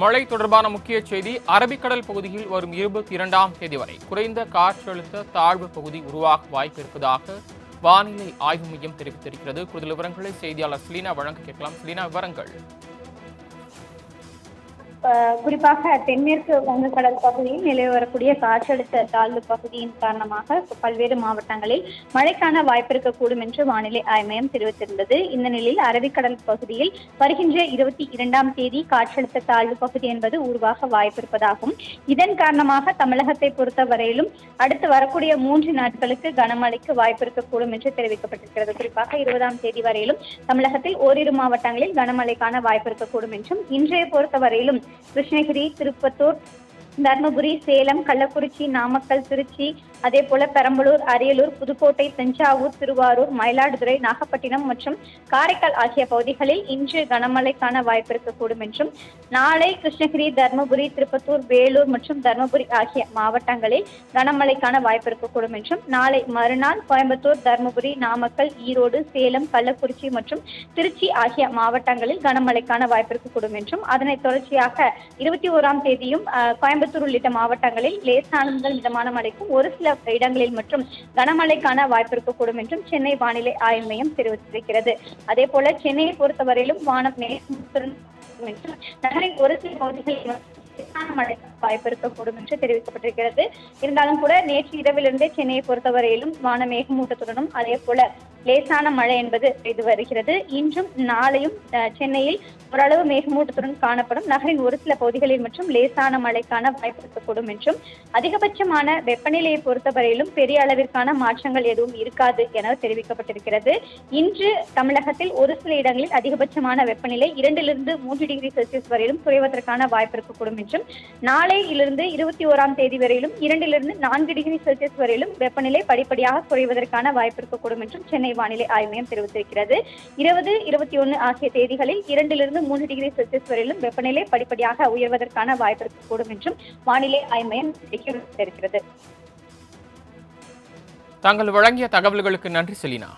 மழை தொடர்பான முக்கிய செய்தி அரபிக்கடல் பகுதியில் வரும் இருபத்தி இரண்டாம் தேதி வரை குறைந்த காற்றழுத்த தாழ்வு பகுதி உருவாக வாய்ப்பு இருப்பதாக வானிலை ஆய்வு மையம் தெரிவித்திருக்கிறது. கூடுதல் விவரங்களை செய்தியாளர் ஸ்லீனா வழங்க கேட்கலாம். ஸ்லீனா விவரங்கள். குறிப்பாக தென்மேற்கு வங்கக்கடல் பகுதியில் நிலவி வரக்கூடிய காற்றழுத்த தாழ்வு பகுதியின் காரணமாக பல்வேறு மாவட்டங்களில் மழைக்கான வாய்ப்பு இருக்கக்கூடும் என்று வானிலை ஆய்வு மையம் தெரிவித்திருந்தது. இந்த நிலையில் அரபிக்கடல் பகுதியில் வருகின்ற இருபத்தி இரண்டாம் தேதி காற்றழுத்த தாழ்வு பகுதி என்பது உருவாக வாய்ப்பு இருப்பதாகும். இதன் காரணமாக தமிழகத்தை பொறுத்தவரையிலும் அடுத்து வரக்கூடிய மூன்று நாட்களுக்கு கனமழைக்கு வாய்ப்பு இருக்கக்கூடும் என்று தெரிவிக்கப்பட்டிருக்கிறது. குறிப்பாக இருபதாம் தேதி வரையிலும் தமிழகத்தில் ஓரிரு மாவட்டங்களில் கனமழைக்கான வாய்ப்பு இருக்கக்கூடும் என்றும் இன்றைய பொறுத்தவரையிலும் கிருஷ்ணகிரி திருப்பத்தூர் தர்மபுரி சேலம் கள்ளக்குறிச்சி நாமக்கல் திருச்சி அதே போல பெரம்பலூர் அரியலூர் புதுக்கோட்டை தஞ்சாவூர் திருவாரூர் மயிலாடுதுறை நாகப்பட்டினம் மற்றும் காரைக்கால் ஆகிய பகுதிகளில் இன்று கனமழைக்கான வாய்ப்பு இருக்கக்கூடும் என்றும் நாளை கிருஷ்ணகிரி தர்மபுரி திருப்பத்தூர் வேலூர் மற்றும் தர்மபுரி ஆகிய மாவட்டங்களில் கனமழைக்கான வாய்ப்பு இருக்கக்கூடும் என்றும் நாளை மறுநாள் கோயம்புத்தூர் தர்மபுரி நாமக்கல் ஈரோடு சேலம் கள்ளக்குறிச்சி மற்றும் திருச்சி ஆகிய மாவட்டங்களில் கனமழைக்கான வாய்ப்பு இருக்கக்கூடும் என்றும் அதனை தொடர்ச்சியாக இருபத்தி ஓராம் தேதியும் கோயம்புத்தூர் உள்ளிட்ட மாவட்டங்களில் லேசான முதல் மிதமான மழைக்கும் ஒரு சில இடங்களில் மற்றும் கனமழைக்கான வாய்ப்பு இருக்கக்கூடும் என்றும் சென்னை வானிலை ஆய்வு மையம் தெரிவித்திருக்கிறது. அதே போல சென்னையை பொறுத்தவரையிலும் வானம் மேகமூட்டத்துடன் என்றும் நகரின் ஒரு சில பகுதிகளில் மழை வாய்ப்பு இருக்கக்கூடும் என்று தெரிவிக்கப்பட்டிருக்கிறது. இருந்தாலும் கூட நேற்று இரவிலிருந்தே சென்னையை பொறுத்தவரையிலும் வான மேகமூட்டத்துடனும் அதே போல லேசான மழை என்பது பெய்து வருகிறது. இன்றும் நாளையும் சென்னையில் ஓரளவு மேகமூட்டத்துடன் காணப்படும். நகரின் ஒரு சில பகுதிகளில் மற்றும் லேசான மழைக்கான வாய்ப்பு இருக்கக்கூடும் என்றும் அதிகபட்சமான வெப்பநிலையை பொறுத்தவரையிலும் பெரிய அளவிற்கான மாற்றங்கள் எதுவும் இருக்காது என தெரிவிக்கப்பட்டிருக்கிறது. இன்று தமிழகத்தில் ஒரு சில இடங்களில் அதிகபட்சமான வெப்பநிலை இரண்டிலிருந்து மூன்று டிகிரி செல்சியஸ் வரையிலும் குறைவதற்கான வாய்ப்பு இருக்கக்கூடும் என்றும் நாளையிலிருந்து இருபத்தி ஓராம் தேதி வரையிலும் இரண்டிலிருந்து நான்கு டிகிரி செல்சியஸ் வரையிலும் வெப்பநிலை படிப்படியாக குறைவதற்கான வாய்ப்பு இருக்கக்கூடும் என்றும் சென்னை சென்னை வானிலை ஆய்வு மையம் தெரிவித்திருக்கிறது. இருபது இருபத்தி ஒன்று ஆகிய தேதிகளில் இரண்டிலிருந்து மூன்று டிகிரி செல்சியஸ் வரையிலும் வெப்பநிலை படிப்படியாக உயர்வதற்கான வாய்ப்பு இருக்கக்கூடும் என்றும் வானிலை ஆய்வு மையம் தெரிவித்திருக்கிறது. தாங்கள் வழங்கிய தகவல்களுக்கு நன்றி செலினா.